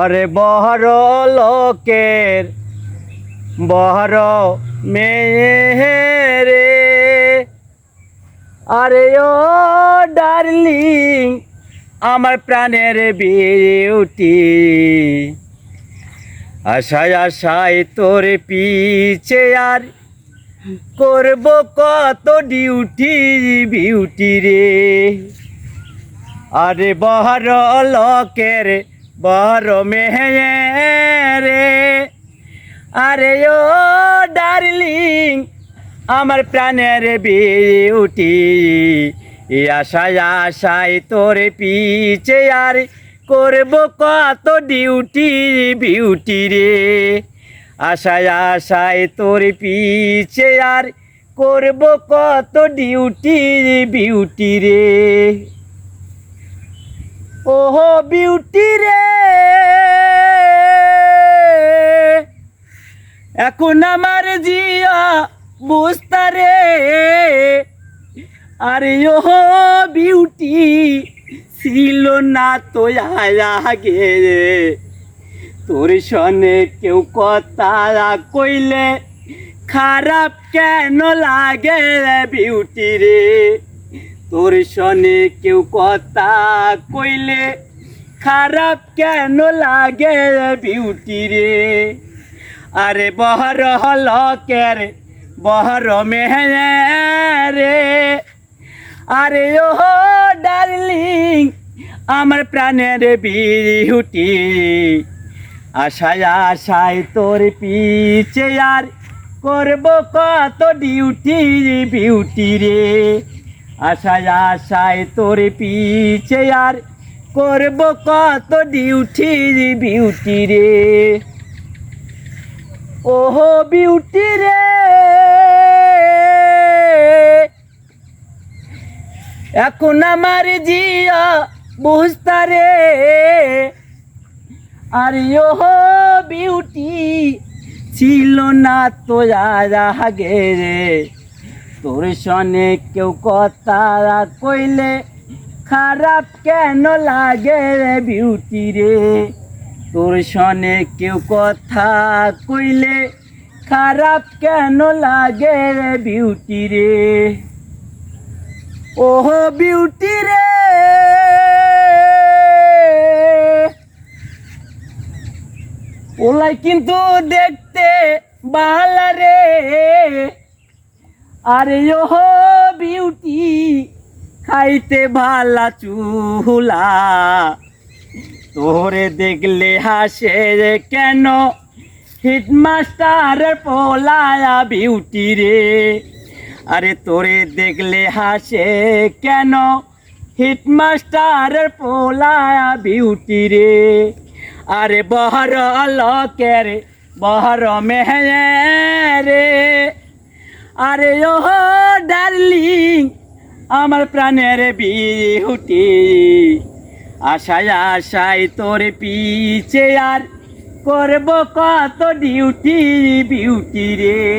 অরে বহর লোকের, বহর মেয়ে রে আরে ও ডার্লিং, আমার প্রাণের বিউটি। আশায় আশায় তোর পিছে আর করব কত ডিউটি, বিউটি রে। আরে বহর লোকের বহর মেহে রে আরে ও ডার্লিং, আমার প্রাণের বিউটি। এই আশায় আশায় তোর পিছে আর করব কত ডিউটি, বিউটি রে। আশায় আশায় তোর পিছে আর করব কত ডিউটি, বিউটি রে। ওহো বিউটি রে। এখন আমার জিয়া বুঝতারে আরে ওহো বিউটি ছিল না তো আগে। তোর সনে কেউ কথা কইলে খারাপ কেন লাগে বিউটি রে? তোর সনে কেউ কথা কইলে, খারাপ কেন লাগে বিউটি রে? আরে বহর হলকের, বহর রে। আরে ও ডার্লিং আমার প্রাণের বিউটি আশায় আশায় তোর পিছে আর করব কত ডিউটি বিউটি রে। আশায় আশায় তোর পিছে আর করব কত ডিউটি বিউটি রে। ওহো বিউটি রে। এখন আমার জিয়া বুঝতারে আর ওহো বিউটি ছিল না তো আগে রে। তোর সনে কেউ কথা কইলে খারাপ কেন লাগে রে বিউটি রে? তোর সনে কেউ কথা কইলে খারাপ কেন লাগে রে বিউটি রে? ওহো বিউটি রে! ওলাই কিন্তু দেখতে ভালো আরে ওহো, বিউটি, খাইতে ভালা চুলা তোরে দেখলে হাসে রে কেন? হিটমাস্টার পোলায়া বিউটি রে। আরে তোরে দেখলে হাসে কেন? হিটমাস্টার পোলায়া বিউটি রে। আরে বহর লকের, বহর মেহে রে। আরে ও ডার্লিং আমার প্রাণের বিহুটি। আশায় আশায় তোর পিছে আর করব কত ডিউটি বিউটি রে।